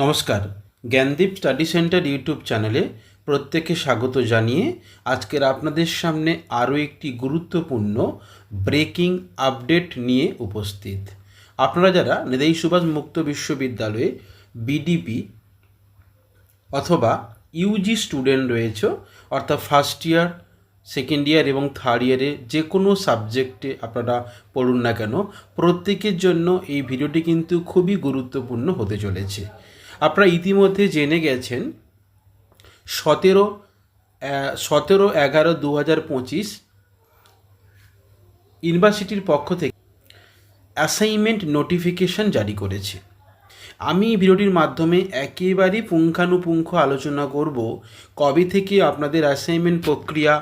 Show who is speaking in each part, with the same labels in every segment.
Speaker 1: নমস্কার। Gyandeep study centre YouTube চ্যানেলে প্রত্যেককে স্বাগত জানিয়ে আজকের আপনাদের সামনে আরও একটি গুরুত্বপূর্ণ ব্রেকিং আপডেট নিয়ে উপস্থিত। আপনারা যারা নেতাজি সুভাষ মুক্ত বিশ্ববিদ্যালয়ে বিডিপি অথবা ইউজি স্টুডেন্ট রয়েছে, অর্থাৎ ফার্স্ট ইয়ার সেকেন্ড ইয়ার এবং থার্ড ইয়ারে যে কোনো সাবজেক্টে আপনারা পড়ুন না কেন, প্রত্যেকের জন্য এই ভিডিওটি কিন্তু খুবই গুরুত্বপূর্ণ হতে চলেছে। আপনারা ইতিমধ্যে জেনে গেছেন, সতেরো সতেরো এগারো দু হাজার পঁচিশ ইউনিভার্সিটির পক্ষ থেকে অ্যাসাইনমেন্ট নোটিফিকেশন জারি করেছে। আমি এই ভিডিওটির মাধ্যমে একেবারেই পুঙ্খানুপুঙ্খ আলোচনা করব কবে থেকে আপনাদের অ্যাসাইনমেন্ট প্রক্রিয়া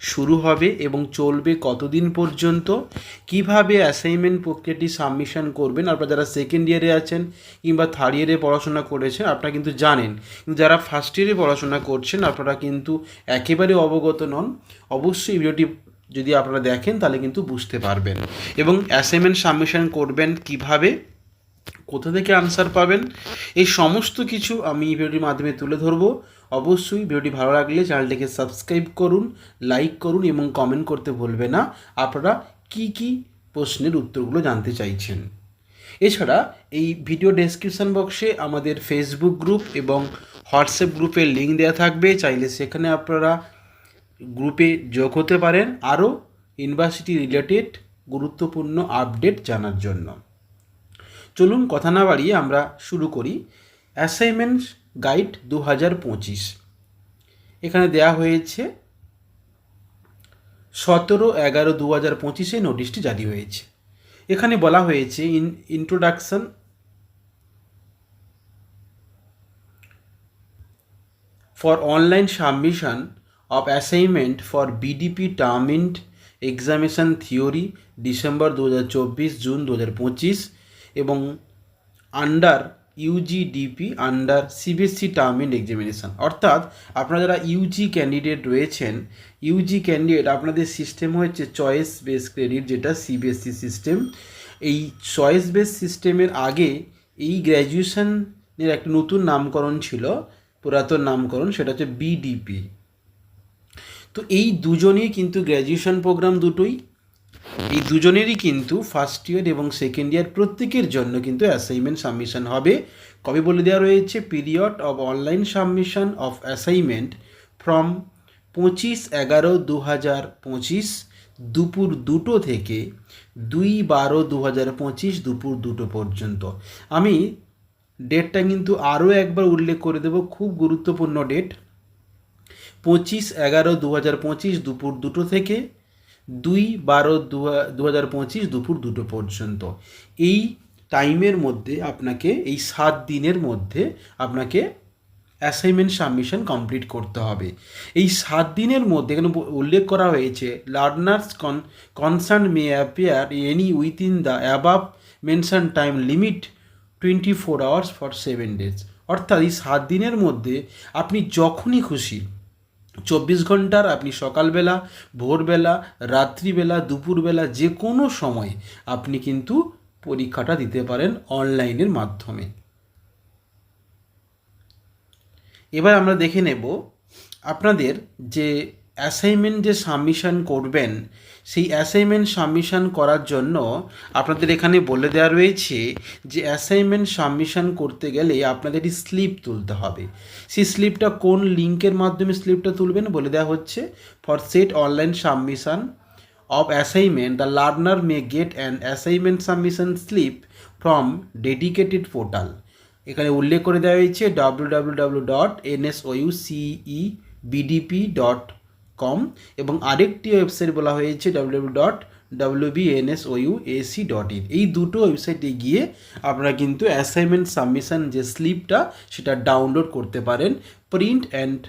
Speaker 1: শুরু হবে এবং চলবে কতদিন পর্যন্ত? কীভাবে অ্যাসাইনমেন্ট প্রক্রিয়াটি সাবমিশন করবেন? আপনারা যারা সেকেন্ড ইয়ারে আছেন কিংবা থার্ড ইয়ারে পড়াশোনা করেছেন, আপনারা কিন্তু জানেন। কিন্তু যারা ফার্স্ট ইয়ারে পড়াশোনা করছেন, আপনারা কিন্তু একেবারে অবগত নন। অবশ্যই ভিডিওটি যদি আপনারা দেখেন, তাহলে কিন্তু বুঝতে পারবেন। এবং অ্যাসাইনমেন্ট সাবমিশন করবেন কীভাবে? কোথা থেকে আনসার পাবেন? এই সমস্ত কিছু আমি এই ভিডিওটির মাধ্যমে তুলে ধরবো। অবশ্যই ভিডিওটি ভালো লাগলে চ্যানেলটিকে সাবস্ক্রাইব করুন লাইক করুন এবং কমেন্ট করতে ভুলবে না। আপনারা কি কি প্রশ্নের উত্তরগুলো জানতে চাইছেন? এছাড়া এই ভিডিও ডেসক্রিপশন বক্সে আমাদের ফেসবুক গ্রুপ এবং হোয়াটসঅ্যাপ গ্রুপের লিঙ্ক দেওয়া থাকবে। চাইলে সেখানে আপনারা গ্রুপে যোগ হতে পারেন। আরও ইউনিভার্সিটি রিলেটেড গুরুত্বপূর্ণ আপডেট জানার জন্য। চলুন কথা না বাড়িয়ে আমরা শুরু করি। অ্যাসাইনমেন্ট গাইড দু হাজার পঁচিশ। এখানে দেয়া হয়েছে, সতেরো এগারো দু হাজার পঁচিশে নোটিশটি জারি হয়েছে। এখানে বলা হয়েছে in introduction for online submission of assignment for BDP termed examination theory December দু হাজার চব্বিশ জুন দু হাজার পঁচিশ। এবং under UGDP under CBSC term in examination অর্থাৎ আপনারা যারা ইউজি ক্যান্ডিডেট রয়েছেন ইউজি ক্যান্ডিডেট আপনাদের সিস্টেম হচ্ছে চয়েস বেস ক্রেডিট যেটা সিবিএসসি সিস্টেম এই চয়েস বেস সিস্টেমের আগে এই গ্র্যাজুয়েশনের একটা নতুন নামকরণ ছিল, পুরাতন নামকরণ, সেটা হচ্ছে বিডিপি তো এই দুজনেই কিন্তু গ্র্যাজুয়েশন প্রোগ্রাম দুটোই এই দুজনেরই কিন্তু ফার্স্ট ইয়ার এবং সেকেন্ড ইয়ার প্রত্যেকের জন্য কিন্তু অ্যাসাইনমেন্ট সাবমিশন হবে। কবে বলে দেওয়া রয়েছে? Period of online submission of assignment from পঁচিশ এগারো দু হাজার পঁচিশ দুপুর দুটো থেকে দুই বারো দু হাজার পঁচিশ দুপুর দুটো পর্যন্ত। আমি ডেটটা কিন্তু আরও একবার উল্লেখ করে দেব, খুব গুরুত্বপূর্ণ ডেট পঁচিশ এগারো দু হাজার পঁচিশ দুপুর দুটো থেকে দুই বারো দু হাজার পঁচিশ দুপুর দুটো পর্যন্ত। এই টাইমের মধ্যে আপনাকে, এই সাত দিনের মধ্যে আপনাকে অ্যাসাইনমেন্ট সাবমিশন কমপ্লিট করতে হবে। এই সাত দিনের মধ্যে এখানে উল্লেখ করা হয়েছে learners con concern may appear any within the above mention time limit twenty four hours for seven days অর্থাৎ এই সাত দিনের মধ্যে আপনি যখনই খুশি চব্বিশ ঘণ্টার আপনি সকালবেলা, ভোরবেলা, রাত্রিবেলা, দুপুরবেলা যে কোনো সময় আপনি কিন্তু পরীক্ষাটা দিতে পারেন অনলাইনের মাধ্যমে। এবার আমরা দেখে নেব আপনাদের যে অ্যাসাইনমেন্ট যে সাবমিশন করবেন সেই অ্যাসাইনমেন্ট সাবমিশন করার জন্য আপনাদের এখানে বলে দেওয়া রয়েছে যে অ্যাসাইনমেন্ট সাবমিশন করতে গেলে আপনাদের স্লিপ তুলতে হবে। সেই স্লিপটা কোন লিঙ্কের মাধ্যমে স্লিপটা তুলবেন বলে দেওয়া হচ্ছে। For set online submission of assignment the learner may get an assignment submission slip from dedicated portal এখানে উল্লেখ করে দেওয়া হয়েছে W W W dot NSOU CE BDP dot com এবং আরেকটি ওয়েবসাইট বলা হয়েছে W dot WBNSOU AC dot in এই দুটো ওয়েবসাইটে গিয়ে আপনারা কিন্তু অ্যাসাইনমেন্ট সাবমিশন যে স্লিপটা সেটা ডাউনলোড করতে পারেন। প্রিন্ট অ্যান্ড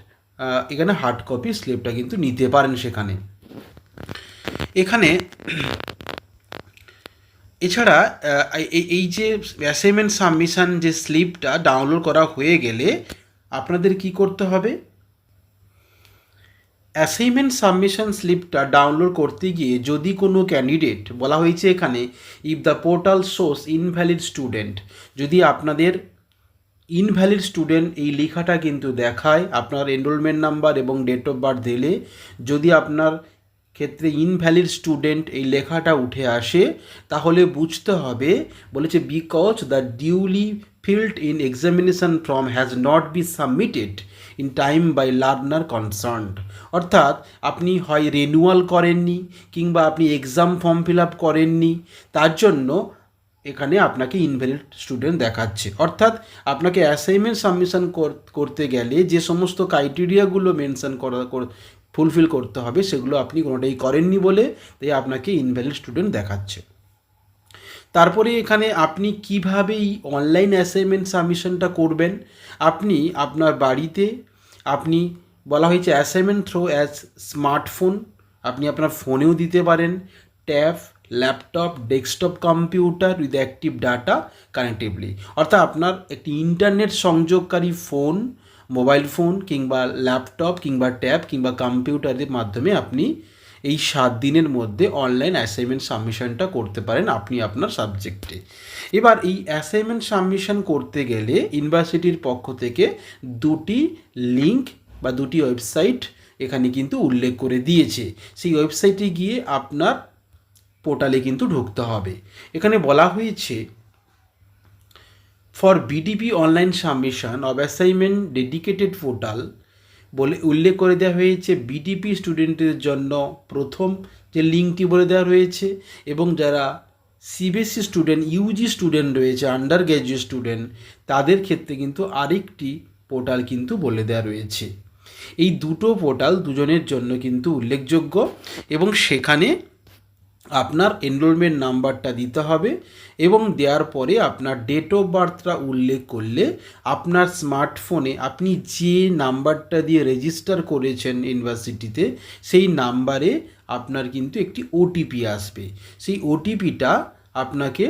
Speaker 1: এখানে হার্ড কপি স্লিপটা কিন্তু নিতে পারেন সেখানে। এখানে এছাড়া এই যে অ্যাসাইনমেন্ট সাবমিশন যে স্লিপটা ডাউনলোড করা হয়ে গেলে আপনাদের কি করতে হবে? অ্যাসাইনমেন্ট সাবমিশন স্লিপটা ডাউনলোড করতে গিয়ে যদি কোনো ক্যান্ডিডেট বলা হয়েছে এখানে if the portal source invalid student যদি আপনাদের ইনভ্যালিড স্টুডেন্ট এই লেখাটা কিন্তু দেখায়, আপনার এনরোলমেন্ট নাম্বার এবং ডেট অফ বার্থ দিলে, যদি আপনার ক্ষেত্রে ইনভ্যালিড স্টুডেন্ট এই লেখাটা উঠে আসে, তাহলে বুঝতে হবে, বলেছে because the duly field in examination form has not be submitted in time by learner concerned অর্থাৎ, আপনি হয় রেনুয়াল করেননি, কিংবা আপনি এক্সাম ফর্ম ফিল আপ করেননি, তার জন্য এখানে আপনাকে ইনভ্যালিড স্টুডেন্ট দেখাচ্ছে। অর্থাৎ, আপনাকে অ্যাসাইনমেন্ট সাবমিশন করতে গেলে যে সমস্ত ক্রাইটেরিয়াগুলো মেনশন করা ফুলফিল করতে হবে, সেগুলো আপনি কোনোটাই করেননি বলে তাই আপনাকে ইনভ্যালিড স্টুডেন্ট দেখাচ্ছে। তারপরে এখানে আপনি কীভাবে এই অনলাইন অ্যাসাইনমেন্ট সাবমিশনটা করবেন? আপনি আপনার বাড়িতে, আপনি বলা হয়েছে অ্যাসাইনমেন্ট থ্রো অ্যাজ স্মার্টফোন, আপনি আপনার ফোনেও দিতে পারেন। Tab, laptop, desktop, computer with active data connectively অর্থাৎ আপনার একটি ইন্টারনেট সংযোগকারী ফোন মোবাইল ফোন কিংবা ল্যাপটপ কিংবা ট্যাব কিংবা কম্পিউটারের মাধ্যমে আপনি এই সাত দিনের মধ্যে অনলাইন অ্যাসাইনমেন্ট সাবমিশনটা করতে পারেন আপনি আপনার সাবজেক্টে এবার এই অ্যাসাইনমেন্ট সাবমিশন করতে গেলে ইউনিভার্সিটির পক্ষ থেকে দুটি লিঙ্ক বা দুটি ওয়েবসাইট এখানে কিন্তু উল্লেখ করে দিয়েছে। সেই ওয়েবসাইটে গিয়ে আপনার পোর্টালে কিন্তু ঢুকতে হবে। এখানে বলা হয়েছে for BDP online submission of assignment dedicated portal বলে উল্লেখ করে দেওয়া হয়েছে বিডিপি স্টুডেন্টের জন্য প্রথম যে লিঙ্কটি বলে দেওয়া রয়েছে এবং যারা সিবিএসসি স্টুডেন্ট, ইউজি স্টুডেন্ট রয়েছে, আন্ডার গ্র্যাজুয়েট স্টুডেন্ট, তাদের ক্ষেত্রে কিন্তু আরেকটি পোর্টাল কিন্তু বলে দেওয়া রয়েছে। এই দুটো পোর্টাল দুজনের জন্য কিন্তু উল্লেখযোগ্য এবং সেখানে আপনার এনরোলমেন্ট নাম্বারটা দিতে হবে এবং দেওয়ার পরে আপনার ডেট অফ বার্থটা উল্লেখ করলে আপনার স্মার্টফোনে আপনি যে নাম্বারটা দিয়ে রেজিস্টার করেছেন ইউনিভার্সিটিতে সেই নাম্বারে আপনার কিন্তু একটি ওটিপি আসবে। সেই ওটিপিটা আপনাকে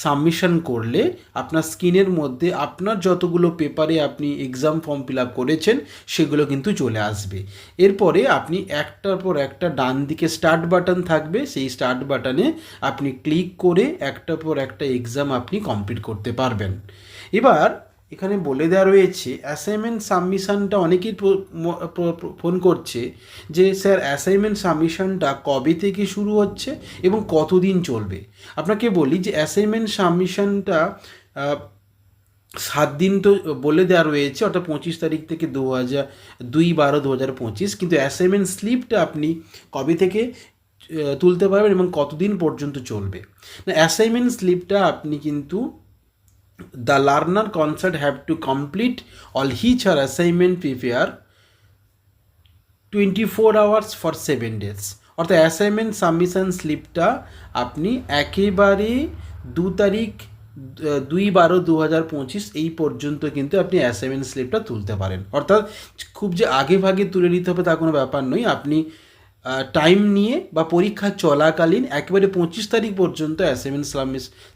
Speaker 1: সাবমিশন করলে আপনার স্ক্রিনের মধ্যে আপনার যতগুলো পেপারে আপনি এক্সাম ফর্ম ফিল আপ করেছেন, সেগুলো কিন্তু চলে আসবে। এরপরে আপনি একটার পর একটা ডান দিকে স্টার্ট বাটন থাকবে, সেই স্টার্ট বাটনে আপনি ক্লিক করে একটার পর একটা এক্সাম আপনি কমপ্লিট করতে পারবেন। এবার এখানে বলে দেওয়া রয়েছে অ্যাসাইনমেন্ট সাবমিশনটা অনেকেই ফোন করছে যে, স্যার অ্যাসাইনমেন্ট সাবমিশনটা কবে থেকে শুরু হচ্ছে এবং কতদিন চলবে? আপনাকে বলি যে অ্যাসাইনমেন্ট সাবমিশনটা সাত দিন তো বলে দেওয়া রয়েছে, অর্থাৎ পঁচিশ তারিখ থেকে দু হাজার দুই বারো দু হাজার পঁচিশ, কিন্তু অ্যাসাইনমেন্ট স্লিপটা আপনি কবে থেকে তুলতে পারবেন এবং কতদিন পর্যন্ত চলবে? না অ্যাসাইনমেন্ট স্লিপটা আপনি কিন্তু the learner concerned have to complete all his or assignment prepare 24 hours for 7 days. অর্থাৎ অ্যাসাইনমেন্ট সাবমিশন স্লিপটা আপনি একেবারে দু তারিখ দুই বারো দু হাজার পঁচিশ এই পর্যন্ত কিন্তু আপনি অ্যাসাইনমেন্ট স্লিপটা তুলতে পারেন। অর্থাৎ খুব যে আগে ভাগে তুলে নিতে হবে তা কোনো ব্যাপার নয়। আপনি টাইম নিয়ে বা পরীক্ষা চলাকালীন একেবারে পঁচিশ তারিখ পর্যন্ত অ্যাসাইনমেন্ট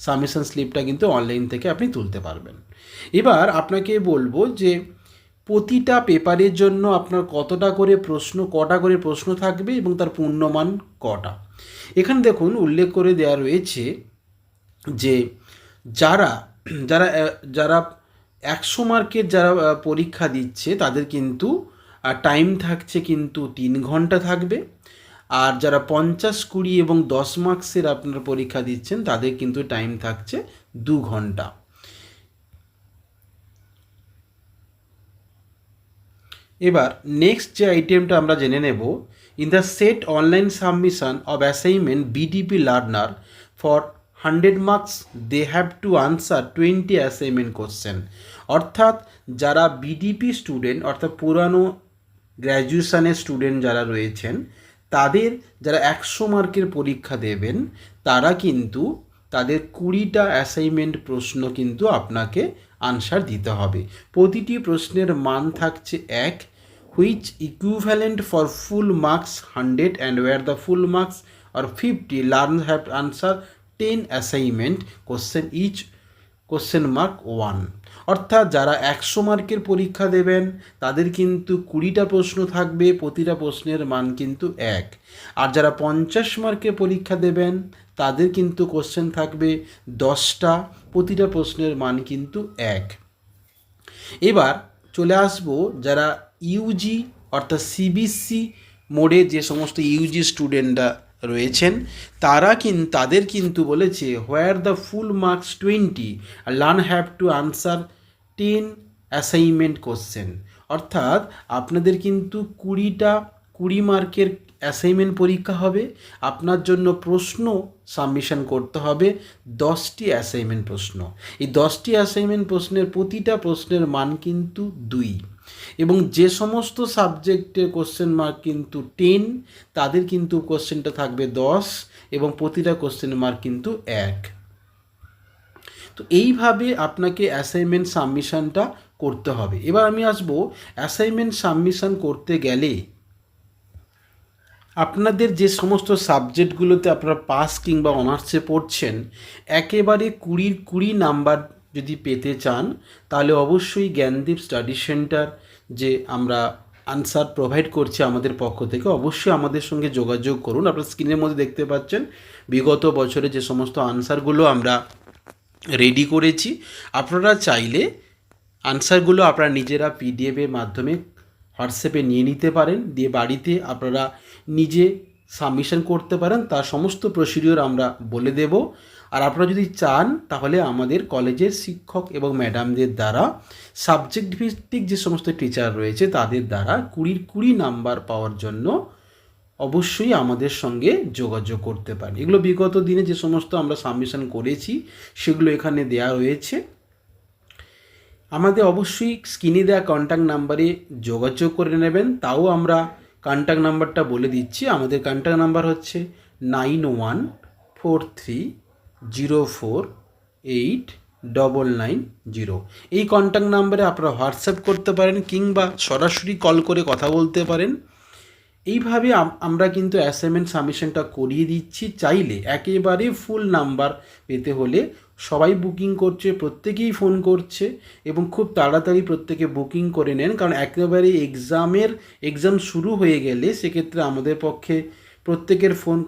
Speaker 1: সাবমিশন স্লিপটা কিন্তু অনলাইন থেকে আপনি তুলতে পারবেন। এবার আপনাকে বলব যে প্রতিটা পেপারের জন্য আপনার কতটা করে প্রশ্ন, কটা করে প্রশ্ন থাকবে এবং তার পূর্ণমান কটা। এখানে দেখুন উল্লেখ করে দেওয়া রয়েছে যে যারা যারা যারা একশো মার্কের যারা পরীক্ষা দিচ্ছে তাদের কিন্তু টাইম থাকছে কিন্তু তিন ঘণ্টা থাকবে। আর যারা পঞ্চাশ, কুড়ি এবং দশ মার্কসের আপনার পরীক্ষা দিচ্ছেন, তাদের কিন্তু টাইম থাকছে দু ঘণ্টা। এবার নেক্সট যে আইটেমটা আমরা জেনে নেব in the set online submission of assignment BDP learner for hundred marks they have to answer twenty assignment question অর্থাৎ যারা বিডিপি স্টুডেন্ট অর্থাৎ পুরানো গ্র্যাজুয়েশনের স্টুডেন্ট যারা রয়েছেন, তাদের যারা একশো মার্কের পরীক্ষা দেবেন, তারা কিন্তু তাদের কুড়িটা অ্যাসাইনমেন্ট প্রশ্ন কিন্তু আপনাকে আনসার দিতে হবে। প্রতিটি প্রশ্নের মান থাকছে এক which equivalent for full marks hundred and where the full marks are fifty learn have answer ten assignment question each question mark one অর্থাৎ যারা একশো মার্কের পরীক্ষা দেবেন, তাদের কিন্তু কুড়িটা প্রশ্ন থাকবে, প্রতিটা প্রশ্নের মান কিন্তু এক। আর যারা পঞ্চাশ মার্কের পরীক্ষা দেবেন, তাদের কিন্তু কোশ্চেন থাকবে দশটা, প্রতিটা প্রশ্নের মান কিন্তু এক। এবার চলে আসব যারা ইউজি অর্থাৎ সিবিসি মোডে যে সমস্ত ইউজি স্টুডেন্টরা রয়েছেন, তারা কিন্তু তাদের কিন্তু বলেছে where the full marks twenty learn have to answer ten assignment question অর্থাৎ, আপনাদের কিন্তু কুড়িটা, কুড়ি মার্কের অ্যাসাইনমেন্ট পরীক্ষা হবে। আপনার জন্য প্রশ্ন সাবমিশন করতে হবে, দশটি অ্যাসাইনমেন্ট প্রশ্ন। এই দশটি অ্যাসাইনমেন্ট প্রশ্নের প্রতিটা প্রশ্নের মান কিন্তু দুই। এবং যে সমস্ত সাবজেক্টের কোশ্চেন মার্ক কিন্তু টেন তাদের কিন্তু কোশ্চেনটা থাকবে দশ এবং প্রতিটা কোশ্চেন মার্ক কিন্তু এক। তো এইভাবে আপনাকে অ্যাসাইনমেন্ট সাবমিশনটা করতে হবে। এবার আমি আসব অ্যাসাইনমেন্ট সাবমিশন করতে গেলে আপনাদের যে সমস্ত সাবজেক্টগুলোতে আপনারা পাস কিংবা অনার্সে পড়ছেন, একেবারে কুড়ির কুড়ি নাম্বার যদি পেতে চান, তাহলে অবশ্যই জ্ঞানদীপ স্টাডি সেন্টার যে আমরা আনসার প্রোভাইড করছি আমাদের পক্ষ থেকে, অবশ্যই আমাদের সঙ্গে যোগাযোগ করুন। আপনার স্ক্রিনের মধ্যে দেখতে পাচ্ছেন, বিগত বছরে যে সমস্ত আনসারগুলো আমরা রেডি করেছি। আপনারা চাইলে আনসারগুলো আপনারা নিজেরা পিডিএফের মাধ্যমে হোয়াটসঅ্যাপে নিয়ে নিতে পারেন, দিয়ে বাড়িতে আপনারা নিজে সাবমিশন করতে পারেন। তার সমস্ত প্রসিডিওর আমরা বলে দেব। আর আপনারা যদি চান, তাহলে আমাদের কলেজের শিক্ষক এবং ম্যাডামদের দ্বারা সাবজেক্ট ভিত্তিক যে সমস্ত টিচার রয়েছে, তাদের দ্বারা কুড়ির কুড়ি নাম্বার পাওয়ার জন্য অবশ্যই আমাদের সঙ্গে যোগাযোগ করতে পারেন। এগুলো বিগত দিনে যে সমস্ত আমরা সাবমিশন করেছি, সেগুলো এখানে দেওয়া রয়েছে। আমাদের অবশ্যই স্ক্রিনে দেওয়া কন্ট্যাক্ট নাম্বারে যোগাযোগ করে নেবেন। তাও আমরা কন্ট্যাক্ট নাম্বারটা বলে দিচ্ছি। আমাদের কন্ট্যাক্ট নাম্বার হচ্ছে nine one four three zero four eight double nine zero. এই কন্ট্যাক্ট নাম্বারে আপনারা হোয়াটসঅ্যাপ করতে পারেন কিংবা সরাসরি কল করে কথা বলতে পারেন। এইভাবে আমরা কিন্তু অ্যাসাইনমেন্ট সাবমিশনটা করিয়ে দিচ্ছি। চাইলে একেবারে ফুল নাম্বার পেতে হলে সবাই বুকিং করছে, প্রত্যেকেই ফোন করছে এবং খুব তাড়াতাড়ি প্রত্যেকে বুকিং করে নেন। কারণ একেবারে এক্সামের এক্সাম শুরু হয়ে গেলে সেক্ষেত্রে আমাদের পক্ষে প্রত্যেকের ফোন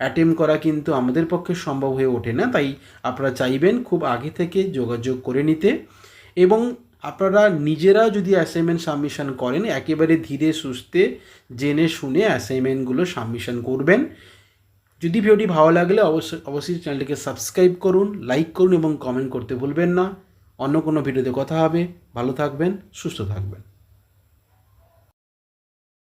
Speaker 1: অ্যাটেম্প করা কিন্তু আমাদের পক্ষে সম্ভব হয়ে ওঠে না। তাই আপনারা চাইবেন খুব আগে থেকে যোগাযোগ করে নিতে এবং আপনারা নিজেরা যদি অ্যাসাইনমেন্ট সাবমিশন করেন, একেবারে ধীরে সুস্থে জেনে শুনে অ্যাসাইনমেন্টগুলো সাবমিশন করবেন। যদি ভিডিওটি ভালো লাগলে অবশ্যই অবশ্যই চ্যানেলটিকে সাবস্ক্রাইব করুন লাইক করুন এবং কমেন্ট করতে ভুলবেন না। অন্য কোনো ভিডিওতে কথা হবে। ভালো থাকবেন, সুস্থ থাকবেন।